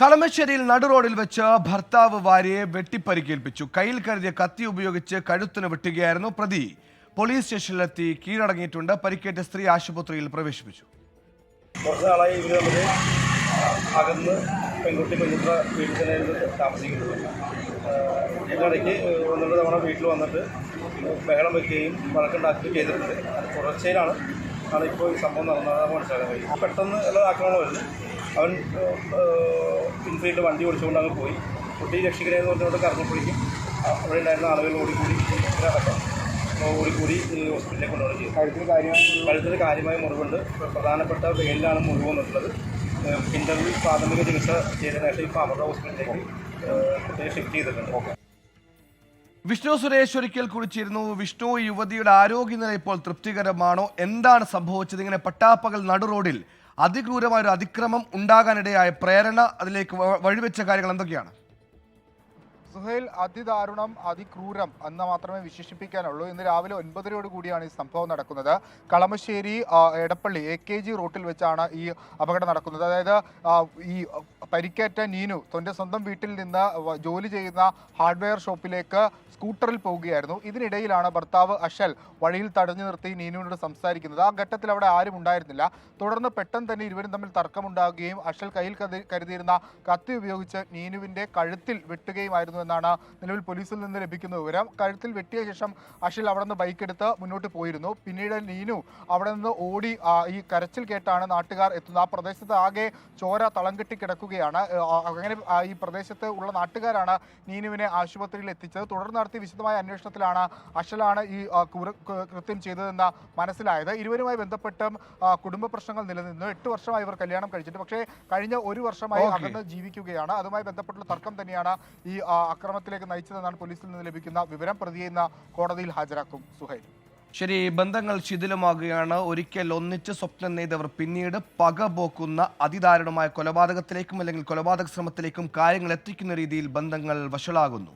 കളമശ്ശേരിയിൽ നടുറോഡിൽ വെച്ച് ഭർത്താവ് ഭാര്യയെ വെട്ടിപ്പരിക്കേൽപ്പിച്ചു. കയ്യിൽ കരുതിയ കത്തി ഉപയോഗിച്ച് കഴുത്തിന് വെട്ടുകയായിരുന്നു പ്രതി. പോലീസ് സ്റ്റേഷനിലെത്തി കീഴടങ്ങിയിട്ടുണ്ട്. പരിക്കേറ്റ സ്ത്രീ ആശുപത്രിയിൽ പ്രവേശിപ്പിച്ചു. കുറച്ച് നാളായി ഇവർ തമ്മിൽ അകന്ന് പെൺകുട്ടി പെൺകുട്ട വീട്ടിൽ തന്നെ താമസിക്കുന്നത് ഇതിനിടയ്ക്ക് ഒന്ന് തവണ വീട്ടിൽ വന്നിട്ട് ബഹളം വയ്ക്കുകയും വഴക്കുണ്ടാക്കുകയും ചെയ്തിട്ടുണ്ട്. അത് തുടർച്ചയിലാണ്. ആണ് ഇപ്പോൾ ഈ സംഭവം നടന്നത്. മനസ്സിലാക്കാൻ കഴിയും പെട്ടെന്ന് ഉള്ള ആക്രമണമായിരുന്നു അവൻ ഇൻഫീൽഡ് വണ്ടി ഓടിച്ചുകൊണ്ട് അങ്ങ് പോയി. കുട്ടി രക്ഷിക്കണേന്ന് പറഞ്ഞുകൊണ്ട് കറങ്ങപ്പോഴേക്കും അവിടെ ഉണ്ടായിരുന്ന ആളുകൾ ഓടിക്കൂടി അടക്കം ഓടിക്കൂടി ഹോസ്പിറ്റലിലേക്ക് കൊണ്ടുപോയി ചെയ്തു കഴുത്തിന് കാര്യമായി കഴുത്തിന് കാര്യമായ മുറിവുണ്ട്. പ്രധാനപ്പെട്ട വെയിലാണ് മുറിവ് വന്നിട്ടുള്ളത്. ഇന്റർവ്യൂ പ്രാഥമിക ചികിത്സ ചെയ്തതിനു ശേഷം ഇപ്പോൾ അമൃത ഹോസ്പിറ്റലിലേക്ക് കുട്ടിയെ ഷിഫ്റ്റ് ചെയ്തിട്ടുണ്ട്. ഓക്കെ. വിഷ്ണു സുരേഷ് ഒരിക്കൽ കുറിച്ചിരുന്നു വിഷ്ണു യുവതിയുടെ ആരോഗ്യനില ഇപ്പോൾ തൃപ്തികരമാണോ? എന്താണ് സംഭവിച്ചത്? ഇങ്ങനെ പട്ടാപ്പകൽ നടുറോഡിൽ അതിക്രൂരമായ ഒരു അതിക്രമം ഉണ്ടാകാനിടയായ പ്രേരണ അതിലേക്ക് വഴിവെച്ച കാര്യങ്ങൾ എന്തൊക്കെയാണ്? സുഹേൽ അതിദാരുണം അതിക്രൂരം എന്ന് മാത്രമേ വിശേഷിപ്പിക്കാനുള്ളൂ. ഇന്ന് രാവിലെ ഒൻപതരയോട് കൂടിയാണ് ഈ സംഭവം നടക്കുന്നത്. Kalamassery Edappally A K G റോട്ടിൽ വെച്ചാണ് ഈ അപകടം നടക്കുന്നത്. അതായത് ഈ പരിക്കേറ്റ നീനു തന്റെ സ്വന്തം വീട്ടിൽ നിന്ന് ജോലി ചെയ്യുന്ന ഹാർഡ്വെയർ ഷോപ്പിലേക്ക് സ്കൂട്ടറിൽ പോവുകയായിരുന്നു. ഇതിനിടയിലാണ് ഭർത്താവ് അഷൽ വഴിയിൽ തടഞ്ഞു നിർത്തി നീനുവിനോട് സംസാരിക്കുന്നത്. ആ ഘട്ടത്തിൽ അവിടെ ആരും ഉണ്ടായിരുന്നില്ല. തുടർന്ന് പെട്ടെന്ന് തന്നെ ഇരുവരും തമ്മിൽ തർക്കമുണ്ടാകുകയും അഷൽ കയ്യിൽ കരുതി- കരുതിയിരുന്ന കത്തി ഉപയോഗിച്ച് നീനുവിന്റെ കഴുത്തിൽ വെട്ടുകയുമായിരുന്നു എന്നാണ് നിലവിൽ പോലീസിൽ നിന്ന് ലഭിക്കുന്ന വിവരം. കഴുത്തിൽ വെട്ടിയ ശേഷം അഷിൽ അവിടെ നിന്ന് ബൈക്ക് എടുത്ത് മുന്നോട്ട് പോയിരുന്നു. പിന്നീട് നീനു അവിടെ നിന്ന് ഓടി ഈ കരച്ചിൽ കേട്ടാണ് നാട്ടുകാർ എത്തുന്നത്. ആ പ്രദേശത്ത് ആകെ ചോര തളം കെട്ടി കിടക്കുകയാണ്. ആ, അങ്ങനെ ഈ പ്രദേശത്ത് ഉള്ള നാട്ടുകാരാണ് നീനുവിനെ ആശുപത്രിയിൽ എത്തിച്ചത്. തുടർന്ന് നടത്തിയ വിശദമായ അന്വേഷണത്തിലാണ് അഷലാണ് ഈ കൃത്യം ചെയ്തതെന്ന് മനസ്സിലായത്. ഇരുവരുമായി ബന്ധപ്പെട്ടും കുടുംബ പ്രശ്നങ്ങൾ നിലനിന്നു എട്ട് വർഷമായി ഇവർ കല്യാണം കഴിച്ചിട്ട് പക്ഷേ കഴിഞ്ഞ ഒരു വർഷമായി. അകന്ന് ജീവിക്കുകയാണ്. അതുമായി ബന്ധപ്പെട്ടുള്ള തർക്കം തന്നെയാണ് ഈ അക്രമത്തിലേക്ക് നയിച്ചതെന്നാണ് പോലീസിൽ നിന്ന് ലഭിക്കുന്ന വിവരം. പ്രതിയെന്ന് കോടതിയിൽ ഹാജരാക്കും സുഹൈൽ. ശരി ബന്ധങ്ങൾ ശിഥിലമാകുകയാണ്. ഒരിക്കൽ ഒന്നിച്ച് സ്വപ്നം നെയ്തവർ പിന്നീട് പകപോക്കുന്ന അതിദാരുണമായ കൊലപാതകത്തിലേക്കും അല്ലെങ്കിൽ കൊലപാതക ശ്രമത്തിലേക്കും കാര്യങ്ങൾ എത്തിക്കുന്ന രീതിയിൽ ബന്ധങ്ങൾ വഷളാകുന്നു.